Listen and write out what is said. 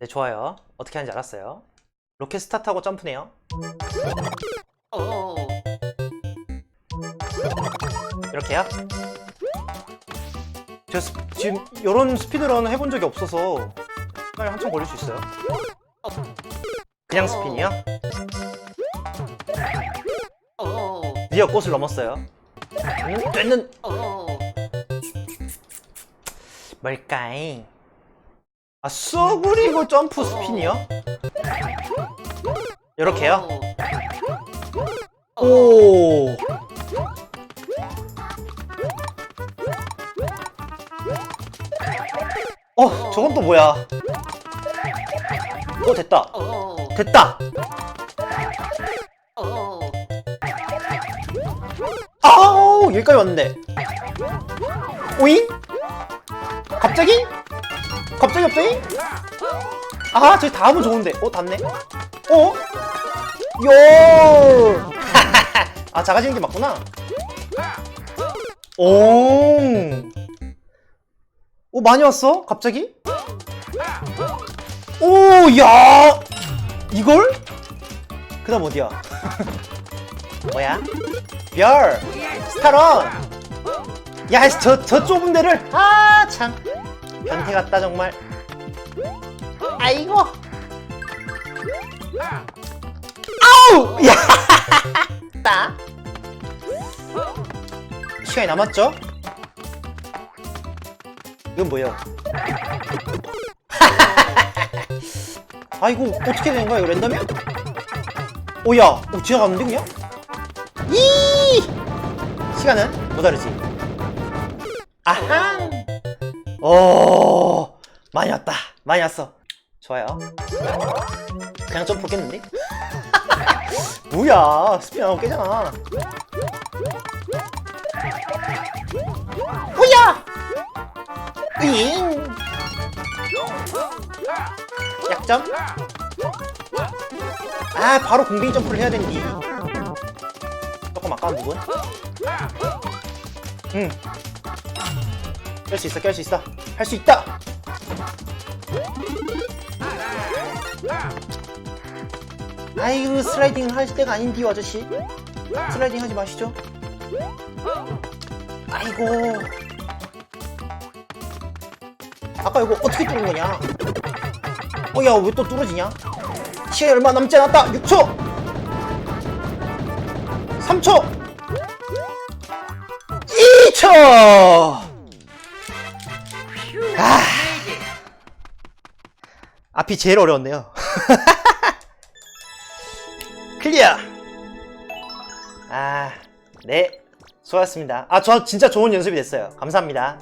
네, 좋아요. 어떻게 하는지 알았어요. 로켓 스타트하고 점프네요. 이렇게요? 저 스- 지금 이런 스피드런 해본 적이 없어서 시간이 한참 걸릴 수 있어요. 그냥 스핀이요? 드디어 꽃을 넘었어요. 음, 되는 뭘까잉? 아, 쏘그리고 점프 스핀이요? 이렇게요? 오. 어, 저건 또 뭐야? 어, 됐다. 됐다. 아우, 여기까지 왔는데. 오잉? 갑자기? 갑자기 갑자기? 아, 저기 다음은 좋은데. 어, 닿네. 어? 요! 아, 작아지는 게 맞구나. 오. 오, 많이 왔어? 갑자기? 오, 야! 이걸? 그 다음 어디야? 뭐야? 별! 스타런! 야, 저, 저 좁은 데를! 아, 참. 변태 같다, 정말. 아이고! 아우! 야! 따. 시간이 남았죠? 이건 뭐예요? 아이고 어떻게 되는 거야 이거 랜덤이야? 오야 오 지나갔는데 그냥? 이 시간은 뭐 다르지? 아하 오 많이 왔다. 많이 왔어. 좋아요. 그냥 점프 깼는데? 뭐야 스피드 안 하고 깨잖아. 뭐야! 으잉. 약점? 아 바로 공빙 점프를 해야 된디 조금 아까운 부분? 응 깰 수 있어 깰 수 있어. 할 수 있다. 아이고 슬라이딩 할 때가 아닌디요 아저씨. 슬라이딩 하지 마시죠. 아이고. 아까 이거 어떻게 뚫은 거냐? 어 야 왜 또 뚫어지냐? 시간이 얼마 남지 않았다. 6초! 3초! 2초 앞이 제일 어려웠네요. 클리어! 아네. 수고하셨습니다. 아 저 진짜 좋은 연습이 됐어요. 감사합니다